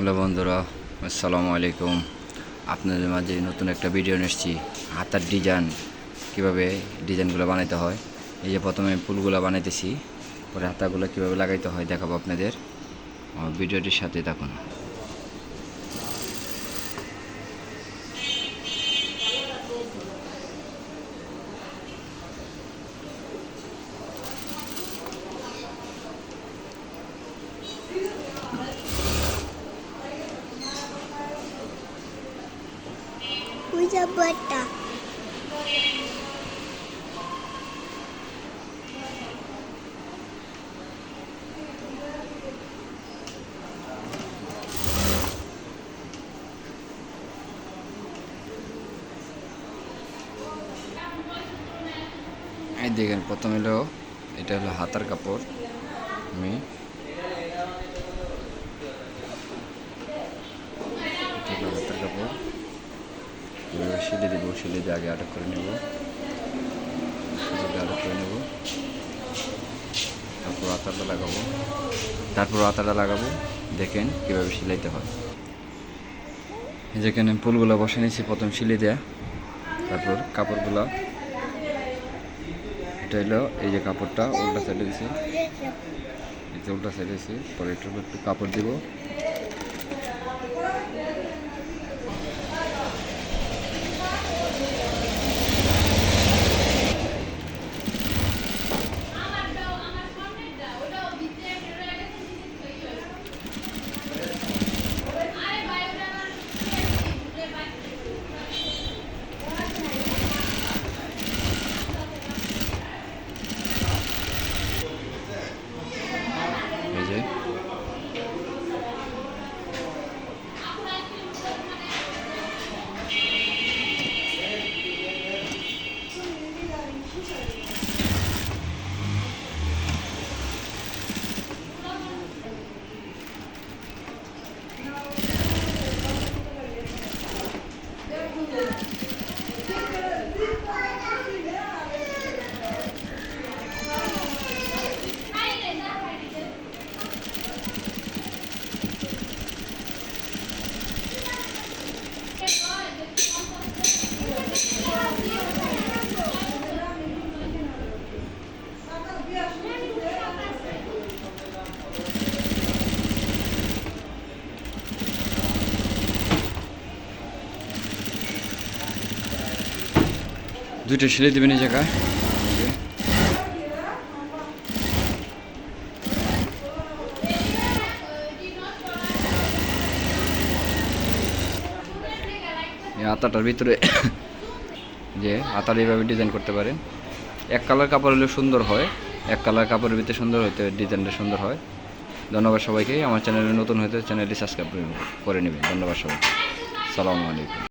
Hello বন্ধুরা, আসসালামু আলাইকুম। আপনাদের মাঝে নতুন একটা ভিডিও নিচ্ছি হাতার ডিজাইন কীভাবে ডিজাইনগুলো বানাইতে হয়? এই যে প্রথমে ফুলগুলো বানাইতেছি, পরে হাতাগুলো কীভাবে লাগাইতে হয় দেখাবো আপনাদের। ভিডিওটির সাথে থাকুন। বাটা এই দেখেন প্রথম হলো এটা হলো হাতার কাপড়। আমি এটা হলো হাতার কাপড় সিলে দেবো সিলে দিয়ে আগে আটক করে নেব। আটক করে নেব। তারপর আতাটা লাগাবো। তারপর আতাটা লাগাবো। দেখেন কীভাবে সিলাইতে হয়। যেখানে ফুলগুলো বসে নিয়েছি, প্রথম সিলে দেয়া। তারপর কাপড়গুলো। এটা হলো এই যে কাপড়টা, উল্টা সাইডে দিছি। যে উল্টা সাইডে দিছি। পরে একটু কাপড় দিব এই যে দুইটা সিলাই দেবেন এই জায়গায় আতাটার ভিতরে যে আতার এইভাবে ডিজাইন করতে পারেন। এক কালার কাপড় হলে সুন্দর হয়, এক কালার কাপড়ের ভিতরে সুন্দর হইতে ডিজাইনটা সুন্দর হয়। ধন্যবাদ সবাইকে, আমার চ্যানেলে নতুন হইতে চ্যানেলটি সাবস্ক্রাইব করে নেবেন। ধন্যবাদ সবাইকে। সালামু আলাইকুম।